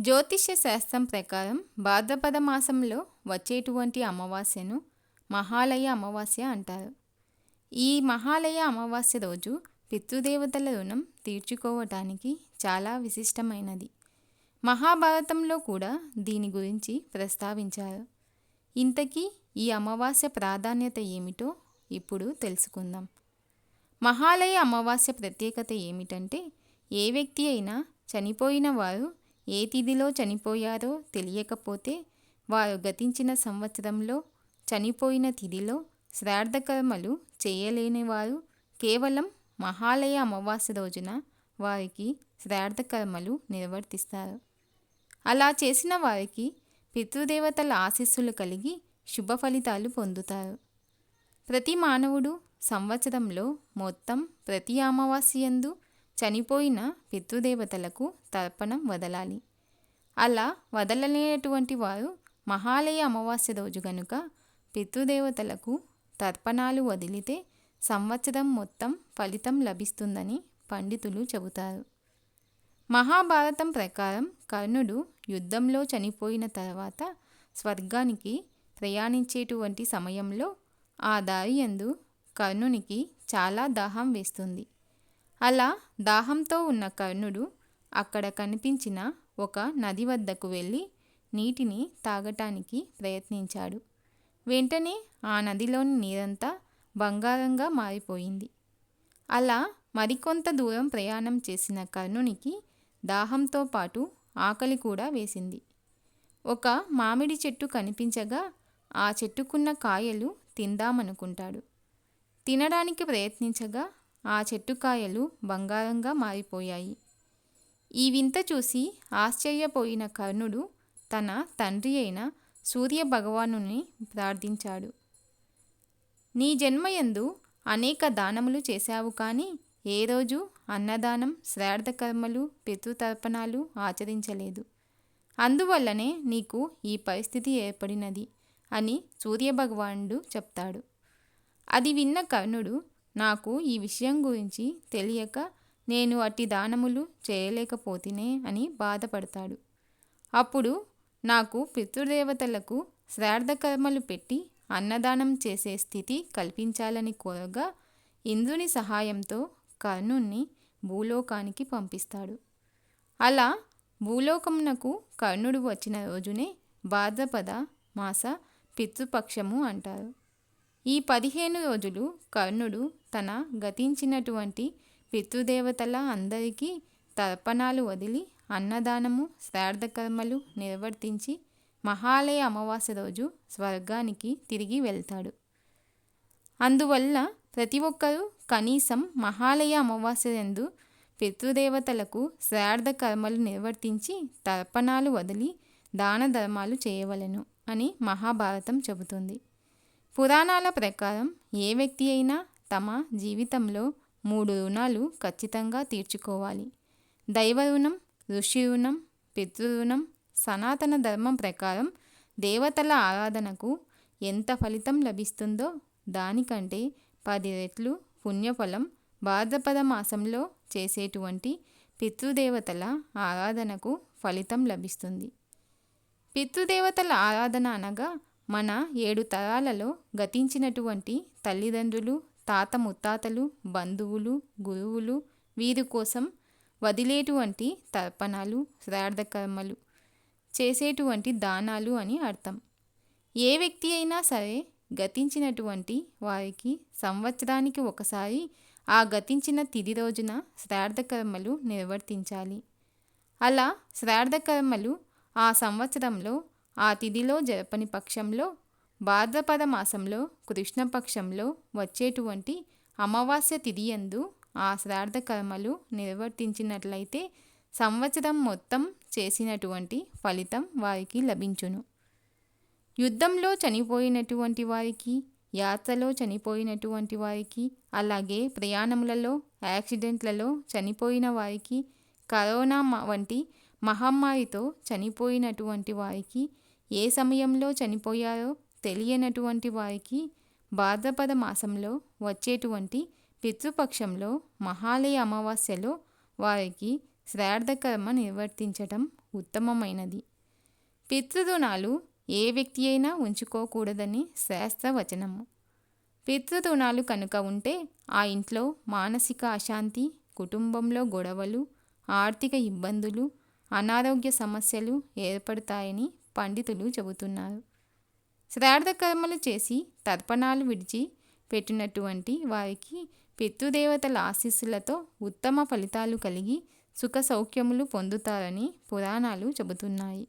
జ్యోతిష్య శాస్త్రం ప్రకారం భాద్రపద మాసంలో వచ్చేటువంటి అమావాస్యను మహాలయ అమావాస్య అంటారు. ఈ మహాలయ అమావాస్య రోజు పితృదేవతల రుణం తీర్చుకోవటానికి చాలా విశిష్టమైనది. మహాభారతంలో కూడా దీని గురించి ప్రస్తావించారు. ఇంతకీ ఈ అమావాస్య ప్రాధాన్యత ఏమిటో ఇప్పుడు తెలుసుకుందాం. మహాలయ అమావాస్య ప్రత్యేకత ఏమిటంటే ఏ వ్యక్తి అయినా చనిపోయిన వారు ఏ తిథిలో చనిపోయారో తెలియకపోతే వారు గతించిన సంవత్సరంలో చనిపోయిన తిథిలో శ్రాద్ధకర్మలు చేయలేని వారు కేవలం మహాలయ అమావాస్య రోజున వారికి శ్రాద్ధకర్మలు నిర్వర్తిస్తారు. అలా చేసిన వారికి పితృదేవతల ఆశీస్సులు కలిగి శుభ ఫలితాలు పొందుతారు. ప్రతి మానవుడు సంవత్సరంలో మొత్తం ప్రతి అమావాస్యందు చనిపోయిన పితృదేవతలకు తర్పణం వదలాలి. అలా వదలలేనటువంటి వారు మహాలయ అమావాస్య రోజు గనుక పితృదేవతలకు తర్పణాలు వదిలితే సంవత్సరం మొత్తం ఫలితం లభిస్తుందని పండితులు చెబుతారు. మహాభారతం ప్రకారం కర్ణుడు యుద్ధంలో చనిపోయిన తర్వాత స్వర్గానికి ప్రయాణించేటువంటి సమయంలో ఆ దారి యందు కర్ణునికి చాలా దాహం వేస్తుంది. అలా దాహంతో ఉన్న కర్ణుడు అక్కడ కనిపించిన ఒక నది వద్దకు వెళ్ళి నీటిని తాగటానికి ప్రయత్నించాడు. వెంటనే ఆ నదిలోని నీరంతా బంగారంగా మారిపోయింది. అలా మరికొంత దూరం ప్రయాణం చేసిన కర్ణునికి దాహంతో పాటు ఆకలి కూడా వేసింది. ఒక మామిడి చెట్టు కనిపించగా ఆ చెట్టుకున్న కాయలు తిందామనుకుంటాడు. తినడానికి ప్రయత్నించగా ఆ చెట్టు కాయలు బంగారంగా మారిపోయాయి. ఈ వింత చూసి ఆశ్చర్యపోయిన కర్ణుడు తన తండ్రి అయిన సూర్య భగవానుని ప్రార్థించాడు. నీ జన్మయందు అనేక దానములు చేశావు కానీ ఏ రోజు అన్నదానం శ్రాద్ధకర్మలు పితృతర్పణాలు ఆచరించలేదు. అందువల్లనే నీకు ఈ పరిస్థితి ఏర్పడినది అని సూర్యభగవానుడు చెప్తాడు. అది విన్న కర్ణుడు నాకు ఈ విషయం గురించి తెలియక నేను అట్టి దానములు చేయలేకపోతేనే అని బాధపడతాడు. అప్పుడు నాకు పితృదేవతలకు శ్రార్థకర్మలు పెట్టి అన్నదానం చేసే స్థితి కల్పించాలని కోరగా ఇంద్రుని సహాయంతో కర్ణుణ్ణి భూలోకానికి పంపిస్తాడు. అలా భూలోకమునకు కర్ణుడు వచ్చిన రోజునే భాద్రపద మాస పితృపక్షము అంటారు. ఈ పదిహేను రోజులు కర్ణుడు తన గతించినటువంటి పితృదేవతల అందరికీ తర్పణాలు వదిలి అన్నదానము శ్రార్థకర్మలు నిర్వర్తించి మహాలయ అమావాస్య రోజు స్వర్గానికి తిరిగి వెళ్తాడు. అందువల్ల ప్రతి ఒక్కరూ కనీసం మహాలయ అమావాస్య ఎందు పితృదేవతలకు శ్రార్థ కర్మలు నిర్వర్తించి తర్పణాలు వదిలి దాన ధర్మాలు చేయవలెను అని మహాభారతం చెబుతుంది. పురాణాల ప్రకారం ఏ వ్యక్తి అయినా తమ జీవితంలో మూడు రుణాలు ఖచ్చితంగా తీర్చుకోవాలి. దైవ రుణం ఋషి రుణం పితృరుణం సనాతన ధర్మం ప్రకారం దేవతల ఆరాధనకు ఎంత ఫలితం లభిస్తుందో దానికంటే పది రెట్లు పుణ్యఫలం భాద్రపద మాసంలో చేసేటువంటి పితృదేవతల ఆరాధనకు ఫలితం లభిస్తుంది. పితృదేవతల ఆరాధన అనగా మన ఏడు తరాలలో గతించినటువంటి తల్లిదండ్రులు తాత ముత్తాతలు బంధువులు గురువులు వీరి కోసం వదిలేటువంటి తర్పణాలు శ్రార్థకర్మలు చేసేటువంటి దానాలు అని అర్థం. ఏ వ్యక్తి అయినా సరే గతించినటువంటి వారికి సంవత్సరానికి ఒకసారి ఆ గతించిన తిది రోజున శ్రార్థకర్మలు నిర్వర్తించాలి. అలా శ్రార్థకర్మలు ఆ సంవత్సరంలో ఆ తిథిలో జరపని పక్షంలో భాద్రపద మాసంలో కృష్ణపక్షంలో వచ్చేటువంటి అమావాస్య తిథియందు ఆ శ్రాద్ధ కర్మలు నిర్వర్తించినట్లయితే సంవత్సరం మొత్తం చేసినటువంటి ఫలితం వారికి లభించును. యుద్ధంలో చనిపోయినటువంటి వారికి యాత్రలో చనిపోయినటువంటి వారికి అలాగే ప్రయాణములలో యాక్సిడెంట్లలో చనిపోయిన వారికి కరోనా వంటి మహమ్మారితో చనిపోయినటువంటి వారికి ఏ సమయంలో చనిపోయారో తెలియనటువంటి వారికి భాద్రపద మాసంలో వచ్చేటువంటి పితృపక్షంలో మహాలయ అమావాస్యలో వారికి శ్రాద్ధకర్మ నిర్వర్తించటం ఉత్తమమైనది. పితృరుణాలు ఏ వ్యక్తి అయినా ఉంచుకోకూడదని శాస్త్రవచనము. పితృరుణాలు కనుక ఉంటే ఆ ఇంట్లో మానసిక అశాంతి కుటుంబంలో గొడవలు ఆర్థిక ఇబ్బందులు అనారోగ్య సమస్యలు ఏర్పడతాయని పండితులు చెబుతున్నారు. శ్రార్థకర్మలు చేసి తర్పణాలు విడిచి పెట్టినటువంటి వారికి పితృదేవతల ఆశీస్సులతో ఉత్తమ ఫలితాలు కలిగి సుఖ సౌఖ్యములు పొందుతారని పురాణాలు చెబుతున్నాయి.